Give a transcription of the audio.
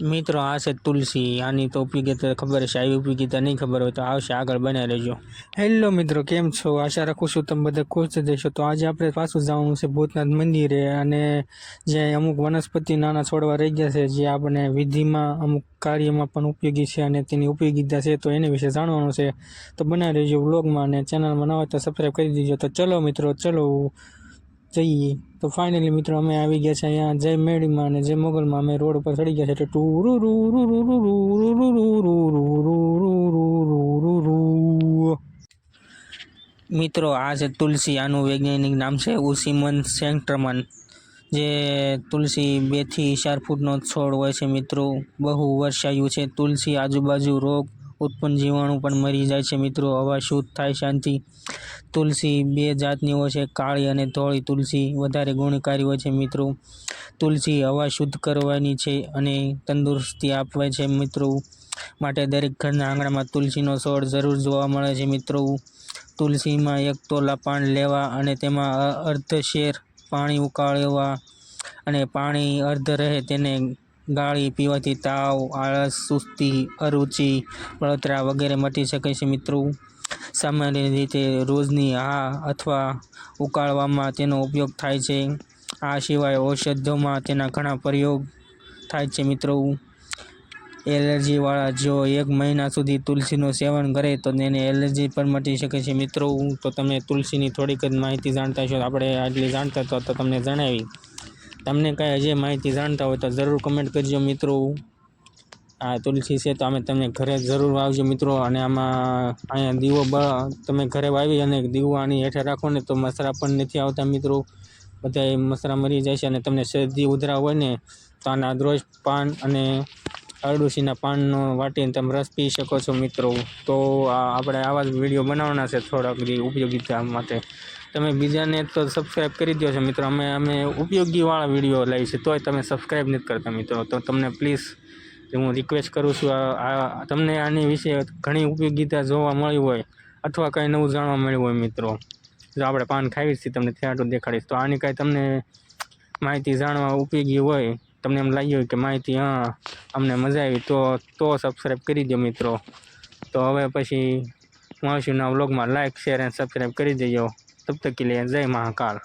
મિત્રો, આ છે તુલસી. આની તો ઉપયોગીતા ખબર છે, આવી ઉપયોગીતા નહીં ખબર હોય તો આવશે. આગળ બનાવી રહેજો. હેલો મિત્રો, કેમ છો? આશા રાખું છું તમે બધા ખુશ જશો તો આજે આપણે પાછું જવાનું છે ભૂતનાથ મંદિરે અને જે અમુક વનસ્પતિ નાના છોડવા રહી ગયા છે, જે આપણે વિધિમાં અમુક કાર્યમાં પણ ઉપયોગી છે અને તેની ઉપયોગીતા છે, તો એને વિશે જાણવાનું છે. તો બનાવી રહેજો વ્લોગમાં અને ચેનલમાં ન હોય તો સબસ્ક્રાઈબ કરી દીજો. તો ચલો મિત્રો, ચલો. જઈએ. તો ફાઇનલી મિત્રો અમે આવી ગયા છે અહીંયા જય મેળીમાં અને જય મોગલમાં. અમે રોડ ઉપર ચડી ગયા છે એટલે ટુ રૂ રૂ રૂ રૂ રૂ રૂ રૂ રૂ રૂ રૂ રુ રુ રુ રુ રુ રુ મિત્રો, આ છે તુલસી આનું વૈજ્ઞાનિક નામ છે ઉસીમન સેન્ટ્રમન. જે તુલસી બેથી ચાર ફૂટનો છોડ હોય છે મિત્રો. બહુ વર્ષાયું છે. તુલસી આજુબાજુ રોગ ઉત્પન્ન જીવાણુ પણ મરી જાય છે મિત્રો. હવા શુદ્ધ થાય શાંતિ. તુલસી બે જાતની હોય છે, કાળી અને ધોળી. તુલસી વધારે ગુણકારી હોય છે મિત્રો. તુલસી હવા શુદ્ધ કરવાની છે અને તંદુરસ્તી આપવે છે મિત્રો. માટે દરેક ઘરના આંગણામાં તુલસીનો છોડ જરૂર જોવા મળે છે મિત્રો. તુલસીમાં એક તોલા પાન લેવા અને તેમાં અર્ધ શેર પાણી ઉકાળવા અને પાણી અર્ધ રહે તેને ગાળી પીવાથી તાવ, આળસ, સુસ્તી, અરુચિ, બળતરા વગેરે મટી શકે છે મિત્રો. સામાન્ય રીતે રોજની આ અથવા ઉકાળવામાં તેનો ઉપયોગ થાય છે. આ સિવાય ઔષધોમાં તેના ઘણા પ્રયોગ થાય છે મિત્રો. એલર્જીવાળા જો એક મહિના સુધી તુલસીનું સેવન કરે તો તેને એલર્જી પણ મટી શકે છે મિત્રો. તો તમે તુલસીની થોડીક જ માહિતી જાણતા છો આપણે આટલી જાણતા તો તમને જણાવી. તમને કાંઈ હજી માહિતી જાણતા હોય તો જરૂર કમેન્ટ કરજો મિત્રો. આ તુલસી છે તો અમે તમને ઘરે જરૂર વાવજો મિત્રો. અને આમાં અહીંયા દીવો તમે ઘરે વાવી અને દીવો આની હેઠે રાખો ને તો મસરા પણ નથી આવતા મિત્રો. બધા મસરા મરી જાય છે અને તમને શરદી ઉધરા હોય ને તો આના દ્રોજ પાન અને અરડુસીના પાનનો વાટીને તમે રસ પી શકો છો મિત્રો. તો આપણે આવા જ વીડિયો બનાવવાના છે થોડાક ઉપયોગીતા માટે. તમે બીજાને તો સબસ્ક્રાઈબ કરી દો છો મિત્રો. અમે અમે ઉપયોગીવાળા વીડિયો લાવી છે, તોય તમે સબસ્ક્રાઈબ નથી કરતા મિત્રો. તો તમને પ્લીઝ હું રિક્વેસ્ટ કરું છું, આ- તમને આની વિશે ઘણી ઉપયોગીતા જોવા મળી હોય અથવા કંઈ નવું જાણવા મળ્યું હોય મિત્રો. જો આપણે પાન ખાવી છીએ તમને થિયાટું દેખાડીશ. તો આની કાંઈ તમને માહિતી જાણવા ઉપયોગી હોય, તમને એમ લાગ્યું હોય કે માહિતી, હા, અમને મજા આવી, તો તો સબસ્ક્રાઈબ કરી દો મિત્રો. તો હવે પછી મળશું નવા વ્લોગમાં લાઇક શેર અને સબસ્ક્રાઈબ કરી દેજો. तब तक के लिए जय महाकाल